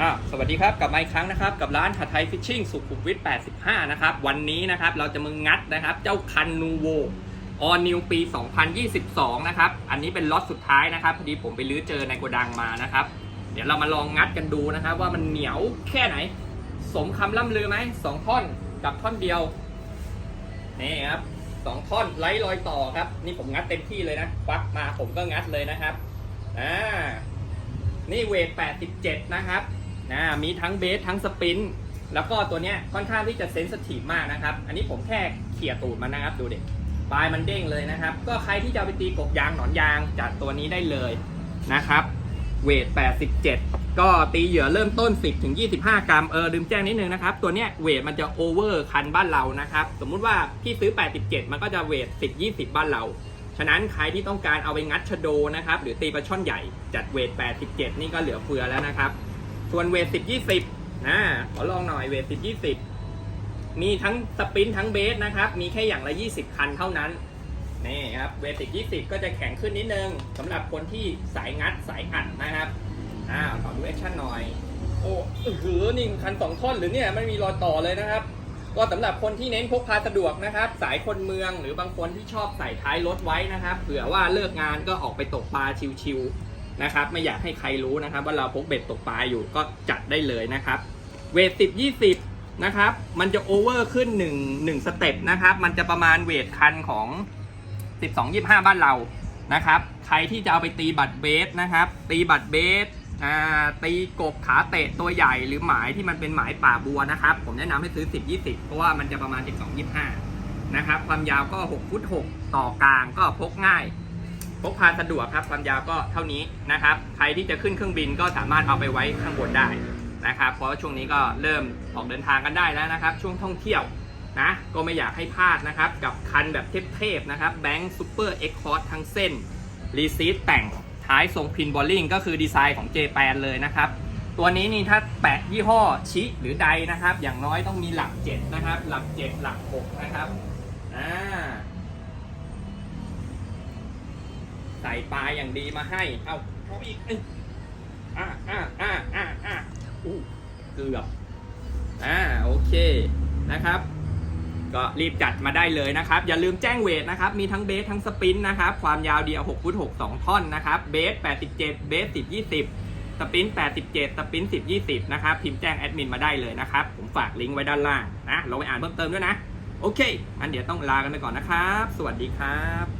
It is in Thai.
อะสวัสดีครับกลับมาอีกครั้งนะครับกับร้านผัดไทยฟิชชิ่งสุขุมวิท 85 นะครับ วันนี้นะครับเราจะมึงงัดนะครับ เจ้าคันนูโวออนิวปี 2022 นะครับ อันนี้เป็นล็อตสุดท้ายนะครับ พอดีผมไปลื้อเจอในโกดังมานะครับ เดี๋ยวเรามาลองงัดกันดูนะครับ ว่ามันเหนียวแค่ไหน สมคำล่ำลือไหมสองท่อนกับท่อนเดียว นี่ครับสองท่อนไร้รอยต่อครับ นี่ผมงัดเต็มที่เลยนะควักมาผมก็งัดเลยนะครับอ่านี่เวท 87 นะครับ นะมีทั้งเบสทั้งสปรินต์แล้วก็ตัวเนี้ยค่อนข้างที่จะเซนสทีฟมากนะครับ อันนี้ผมแค่เขี่ยตูดมันนะครับดูเด็กปลายมันเด้งเลยนะครับ ก็ใครที่จะไปตีกบยางหนอนยางจัดตัวนี้ได้เลยนะครับ เวท 87 ก็ตีเหยื่อเริ่มต้น 10ถึง25 กรัม เออลืมแจ้งนิดนึงนะครับ ตัวเนี้ยเวทมันจะโอเวอร์คันบ้านเรานะครับ สมมุติว่าพี่ซื้อ 87 มันก็จะเวท 10 20 บ้านเรา ฉะนั้นใครที่ต้องการเอาไปงัดชะโดนะครับ หรือตีปลาช่อนใหญ่จัดเวท 87 นี่ก็เหลือเฟือแล้วนะครับ ส่วนเวท10 20นะขอลองหน่อยเวท10 20มีทั้งสปรินต์ทั้งเบสนะครับ มีแค่อย่างละ20คันเท่านั้นนี่ครับเวท10 20ก็จะแข็งขึ้นนิดนึงสำหรับคนที่สายงัดสายอัดนะครับอ้าวขอดูแอคชั่นหน่อย โอ้เหือนี่คันสองท่อนหรือเนี่ยไม่มีรอยต่อเลยนะครับ ก็สำหรับคนที่เน้นพกพาสะดวกนะครับ สายคนเมืองหรือบางคนที่ชอบใส่ท้ายรถไว้นะครับเผื่อว่าเลิกงานก็ออกไปตกปลาชิวๆ นะครับไม่อยากให้ใครรู้นะครับ ว่าเราพกเบ็ดตกปลาอยู่ก็จัดได้เลยนะครับ เวทสิบยี่สิบนะครับมันจะโอเวอร์ขึ้น1 1สเต็ปนะครับ มันจะประมาณเวทคันของ12 25บ้านเรานะครับ ใครที่จะเอาไปตีบัตรเบสนะครับ ตีบัตรเบสตีกบขาเตะตัวใหญ่หรือหมายที่มันเป็นหมายป่าบัวนะครับ ผมแนะนำให้ซื้อ 10 20 เพราะว่ามันจะประมาณ 12 25 นะครับ ความยาวก็ 6 ฟุต 6 ต่อกลางก็พกง่าย พกพาสะดวกครับความยาวก็เท่านี้นะครับ ใครที่จะขึ้นเครื่องบินก็สามารถเอาไปไว้ข้างบนได้นะครับ เพราะว่าช่วงนี้ก็เริ่มออกเดินทางกันได้แล้วนะครับ ช่วงท่องเที่ยวนะก็ไม่อยากให้พลาดนะครับ กับคันแบบเทพๆนะครับแบงค์ซูเปอร์เอ็กคอร์ทั้งเส้นรีซีทแต่งท้ายทรงพินบอลลิงก็คือดีไซน์ของ j แปนเลยนะครับ ตัวนี้นี่ถ้าแปะยี่ห้อชิหรือใดนะครับ อย่างน้อยต้องมีหลัก 7 นะครับ หลัก 7 หลัก 6 นะครับอ่า ใส่ปลาอย่างดีมาให้ เอาเอาอีกเอ้ยอ่าอ่าอ่าอ่าอ่าอู้เกือบอ่าโอเคนะครับ ก็รีบจัดมาได้เลยนะครับ อย่าลืมแจ้งเวทนะครับ มีทั้งเบสทั้งสปรินต์นะครับ ความยาวเดียว6ฟุต6 2 ท่อนนะครับ เบส 87 เบส 10 20 สปรินต์87 สปรินต์10 20 นะครับ พิมพ์แจ้งแอดมินมาได้เลยนะครับ ผมฝากลิงก์ไว้ด้านล่างนะลองไปอ่านเพิ่มเติมด้วยนะ โอเคงั้นเดี๋ยวต้องลากันไปก่อนนะครับ สวัสดีครับ